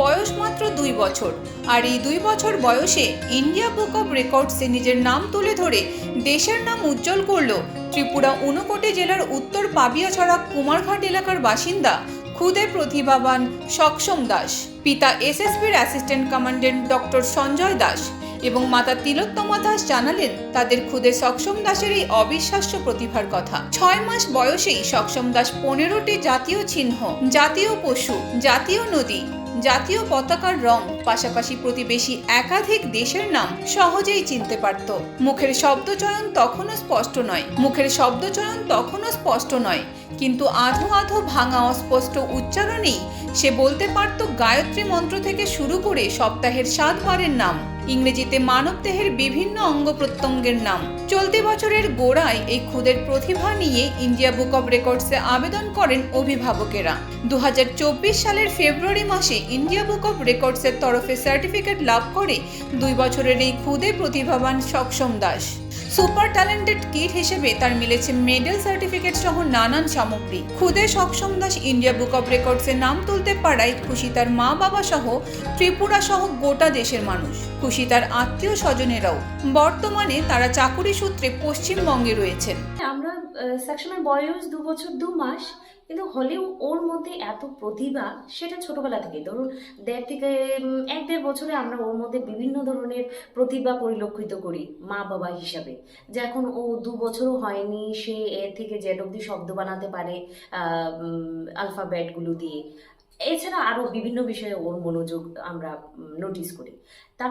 বয়স মাত্র দুই বছর। আর এই দুই বছর বয়সে ইন্ডিয়া বুক অব রেকর্ডসে নিজের নাম তুলে ধরে দেশের নাম উজ্জ্বল করল ত্রিপুরা ঊনকোটি জেলার উত্তর পাবিয়াছড়া কুমারঘাট এলাকার বাসিন্দা খুদে প্রতিভাবান সক্ষম দাস। পিতা এসএসবির assistant commandant doctor Sanjay Das. এবং মাতা তিলোত্তমা দাস জানালেন, তাদের খুদে সক্ষম দাসের এই অবিশ্বাস্য প্রতিভার কথা। ছয় মাস বয়সেই সক্ষম দাস পনেরোটি জাতীয় চিহ্ন, জাতীয় পশু, জাতীয় নদী, জাতীয় পতাকার রং, পাশাপাশি প্রতিবেশী একাধিক দেশের নাম সহজেই চিনতে পারত। মুখের শব্দচয়ন তখনও স্পষ্ট নয়, মুখের শব্দচয়ন তখনও স্পষ্ট নয়, কিন্তু আধো আধো ভাঙা অস্পষ্ট উচ্চারণেই সে বলতে পারত গায়ত্রী মন্ত্র থেকে শুরু করে সপ্তাহের সাতবারের নাম। ইংরেজিতে মানবদেহের বিভিন্ন অঙ্গ প্রত্যঙ্গের নাম। চলতি বছরের গোড়ায় এই খুদের প্রতিভা নিয়ে ইন্ডিয়া বুক অব রেকর্ডসে আবেদন করেন অভিভাবকেরা। দু হাজার চব্বিশ সালের ফেব্রুয়ারি মাসে ইন্ডিয়া বুক অব রেকর্ডসের তরফে সার্টিফিকেট লাভ করে দুই বছরের এই খুদে প্রতিভাবান Saksham Das. Super talented kit হিসেবে তার মিলেছে মেডেল সার্টিফিকেট সহ নানান সামগ্রী। খুদে Saksham Das India book of রেকর্ডসে নাম তুলতে পারায় খুশি তার মা বাবা সহ ত্রিপুরা সহ গোটা দেশের মানুষ। খুশি তার আত্মীয় স্বজনেরাও। বর্তমানে তারা চাকুরি সূত্রে পশ্চিমবঙ্গে রয়েছেন। আমরা সেকশনের বয়স দু বছর দু মাস, কিন্তু হলেও ওর মধ্যে এত প্রতিভা, সেটা ছোটবেলা থেকে ধরুন, দেড় থেকে এক দেড় বছরে আমরা ওর মধ্যে বিভিন্ন ধরনের প্রতিভা পরিলক্ষিত করি, মা বাবা হিসাবে। যে এখন ও দু বছরও হয়নি, সে এর থেকে জেড অব্দি শব্দ বানাতে পারে আলফাবেটগুলো দিয়ে। এছাড়া আরও বিভিন্ন বিষয়ে ওর মনোযোগ আমরা নোটিস করি। তার